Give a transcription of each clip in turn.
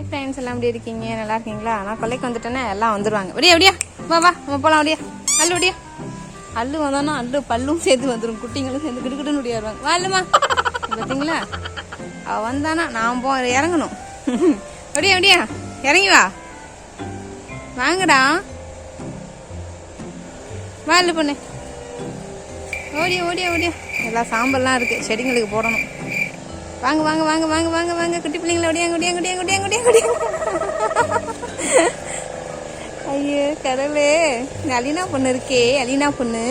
Hi friends எல்லாம் எப்படி இருக்கீங்க? நல்லா இருக்கீங்களா? நான் கொல்லைக்கு வந்துட்டேன்னா எல்லாம் வந்துடுவாங்க அப்படியே அப்படியா வா வா. நம்ம போகலாம் விடியா அல்லு அப்படியா அல்லு வந்தோன்னா அல்லு பல்லும் சேர்த்து வந்துடும் குட்டிங்களும் சேர்ந்து கிடுக்கிட்டு விடியா வருவாங்க. வா அல்லுமா பார்த்தீங்களா அவள் வந்தானா? நான் போ இறங்கணும். அப்படியே அப்படியா இறங்கி வா. வாங்கடா. வா அல்லு பொண்ணு. ஓடியா ஓடியா ஓடியா எல்லா சாம்பல்லாம் இருக்குது செடிங்களுக்கு போடணும். வாங்க வாங்க வாங்க வாங்க வாங்க வாங்க. குட்டி பிள்ளைங்கள ஒடியாங்க ஒடியாங்க ஒடியாங்க ஒடியாங்க ஒடியாங்க ஒடியாங்க ஐயோ கடவுளே. இந்த அலினா பொண்ணு இருக்கே அலினா பொண்ணு.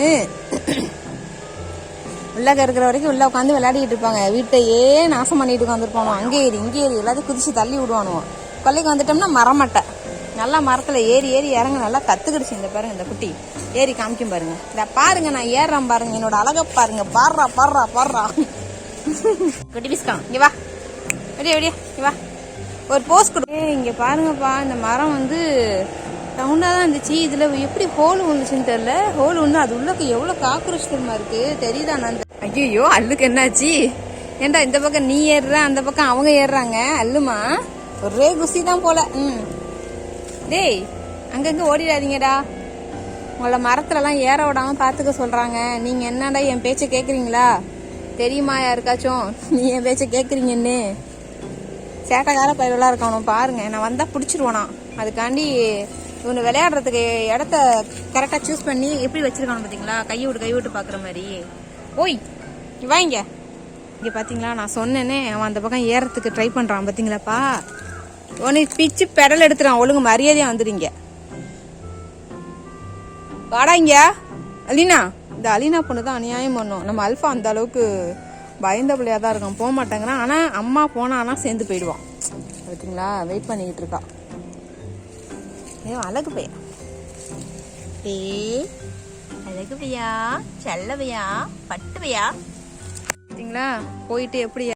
உள்ளாக இருக்கிற வரைக்கும் உள்ள உட்காந்து விளையாடிட்டு இருப்பாங்க. வீட்டையே நாசம் பண்ணிட்டு உட்காந்துருப்பானோ அங்கே ஏறி இங்கே ஏறி எல்லாத்தையும் குதிச்சு தள்ளி விடுவானுவோம் கொல்லைக்கு வந்துட்டோம்னா மரமட்டை. நல்லா மரத்துல ஏறி ஏறி இறங்க நல்லா கத்துக்கிடுச்சு இந்த பாருங்க இந்த குட்டி. ஏறி காமிக்கும் பாருங்க. இதை பாருங்க நான் ஏறுறேன் பாருங்க. என்னோட அழக பாருங்க. பாடுறா பாடுறா பாடுறா. குட்டி பிஸ்கா இங்க வா. வெளியே வெளியே. இங்க வா. ஒரு போஸ் கொடு. இங்கே இங்க பாருங்கப்பா இந்த மரம் வந்து ரவுண்டா தான் இருந்துச்சு. இதுல எப்படி ஹோல் வந்துச்சுன்னு தெரியல. ஹோல் வந்து அது உள்ளக்கு எவ்வளவு காக்ரோச் தெரியுமா இருக்கு? தெரியுதா நான் ஐயோ அல்லுக்கு என்னாச்சு? ஏன்டா இந்த பக்கம் நீ ஏறுற அந்த பக்கம் அவங்க ஏறுறாங்க? அல்லுமா ஒரே குசி தான் போல. ம். டேய் அங்கங்க ஓடிடாதீங்கடா. உங்களை மரத்துலலாம் ஏற விடாம பாத்துக்க சொல்றாங்க. நீங்க என்னடா என் பேச்ச கேக்குறீங்களா? தெரியுமா யாருக்காச்சும்? நீ என் பேச்ச கேட்குறீங்கன்னு சேட்டைக்கார பயிரெல்லாம் இருக்கணும் பாருங்க. நான் வந்தால் பிடிச்சிருவானா? அதுக்காண்டி இவனு விளையாடுறதுக்கு இடத்த கரெக்டாக சூஸ் பண்ணி எப்படி வச்சிருக்கானு பார்த்தீங்களா கையை விட்டு கை விட்டு பார்க்குற மாதிரி. ஓய் வாங்க இங்கே. பார்த்தீங்களா நான் சொன்னேனே அவன் அந்த பக்கம் ஏறத்துக்கு ட்ரை பண்ணுறான் பார்த்தீங்களாப்பா உனக்கு பிச்சு பெடல் எடுத்துறான். ஒழுங்கு மரியாதையாக வந்துடுங்க வாடா இங்க. அலீனா இந்த அலினா பொண்ணு தான் அநியாயம் பண்ணும். நம்ம அல்ஃபா அந்த அளவுக்கு பயந்த பிள்ளையா தான் இருக்கும் போக மாட்டேங்கிறான். ஆனா அம்மா போனானா சேர்ந்து போயிடுவான். பார்த்தீங்களா வெயிட் பண்ணிக்கிட்டு இருக்கா. ஏ அழகு பையா. ஏ அழகு பையா செல்ல பையா பட்டு பையா. பார்த்தீங்களா போயிட்டு எப்படி